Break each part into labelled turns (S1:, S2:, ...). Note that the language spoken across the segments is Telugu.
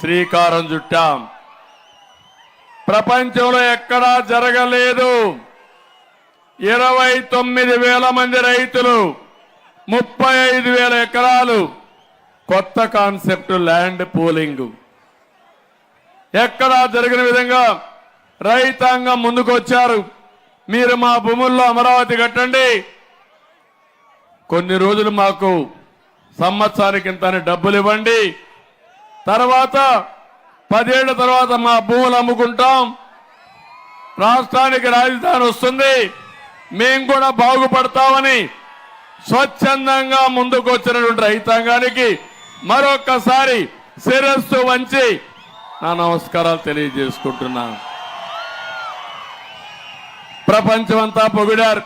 S1: శ్రీకారం చుట్టాం. ప్రపంచంలో ఎక్కడా జరగలేదు. ఇరవై తొమ్మిది వేల మంది రైతులు ముప్పై ఐదు వేల ఎకరాలు. కొత్త కాన్సెప్ట్ ల్యాండ్ పూలింగ్. ఎక్కడా జరిగిన విధంగా రైతాంగం ముందుకొచ్చారు. మీరు మా భూముల్లో అమరావతి కట్టండి. కొన్ని రోజులు మాకు సంవత్సరానికి ఇంత డబ్బులు ఇవ్వండి. తర్వాత పదేళ్ళ తర్వాత మా భూములు అమ్ముకుంటాం. రాష్ట్రానికి రాజధాని వస్తుంది. మేము కూడా బాగుపడతామని స్వచ్ఛందంగా ముందుకు వచ్చినటువంటి రైతాంగానికి మరొక్కసారి శిరస్సు వంచి నా నమస్కారాలు తెలియజేసుకుంటున్నాను ప్రపంచమంతా పొగిడారు.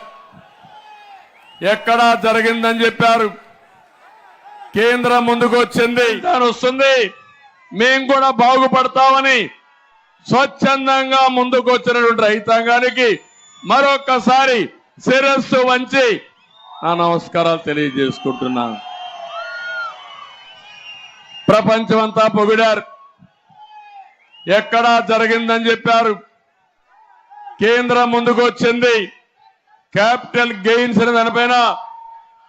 S1: ఎక్కడా జరిగిందని చెప్పారు. కేంద్రం ముందుకు వచ్చింది. దాని వస్తుంది. మేము కూడా బాగుపడతామని స్వచ్ఛందంగా ముందుకు వచ్చినటువంటి రైతాంగానికి మరొక్కసారి శిరస్సు వంచి నా నమస్కారాలు తెలియజేసుకుంటున్నాను ప్రపంచమంతా పొగిడారు. ఎక్కడా జరిగిందని చెప్పారు. కేంద్రం ముందుకు వచ్చింది క్యాపిటల్ గెయిన్స్ దానిపైన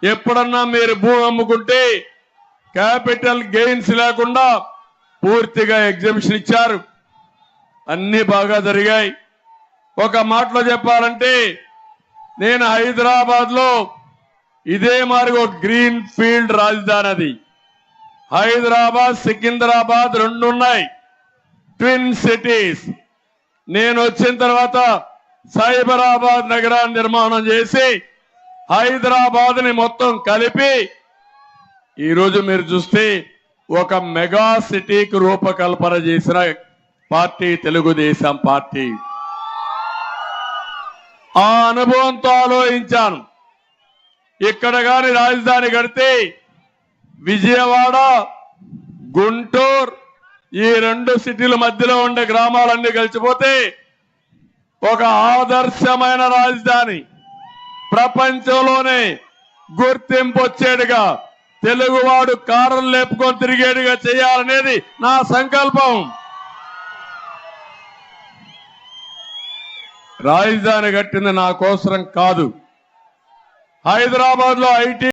S1: ఎప్పుడన్నా మీరు భూమి అమ్ముకుంటే క్యాపిటల్ గెయిన్స్ లేకుండా పూర్తిగా ఎగ్జిబిషన్ ఇచ్చారు. అన్ని బాగా జరిగాయి. ఒక మాటలో చెప్పాలంటే నేను హైదరాబాద్లో ఇదే మరి ఒక గ్రీన్ ఫీల్డ్ రాజధాని అది హైదరాబాద్ సికింద్రాబాద్ రెండు ఉన్నాయి. Twin cities. నేను వచ్చిన తర్వాత సైబరాబాద్ నగరాన్ని నిర్మాణం చేసి హైదరాబాద్ని మొత్తం కలిపి ఈరోజు మీరు చూస్తే ఒక మెగా సిటీకి రూపకల్పన చేసిన పార్టీ తెలుగుదేశం పార్టీ. ఆ అనుభవంతో ఆలోచించాను. ఇక్కడ కాని రాజధాని కడితే విజయవాడ గుంటూరు ఈ రెండు సిటీల మధ్యలో ఉండే గ్రామాలన్నీ కలిసిపోతే ఒక ఆదర్శమైన రాజధాని ప్రపంచంలోనే గుర్తింపు వచ్చేడుగా తెలుగువాడు కారం లేపుకొని తిరిగేడుగా చేయాలనేది నా సంకల్పం. రాజధాని కట్టింది నా కోసరం కాదు. హైదరాబాద్లో ఐటీ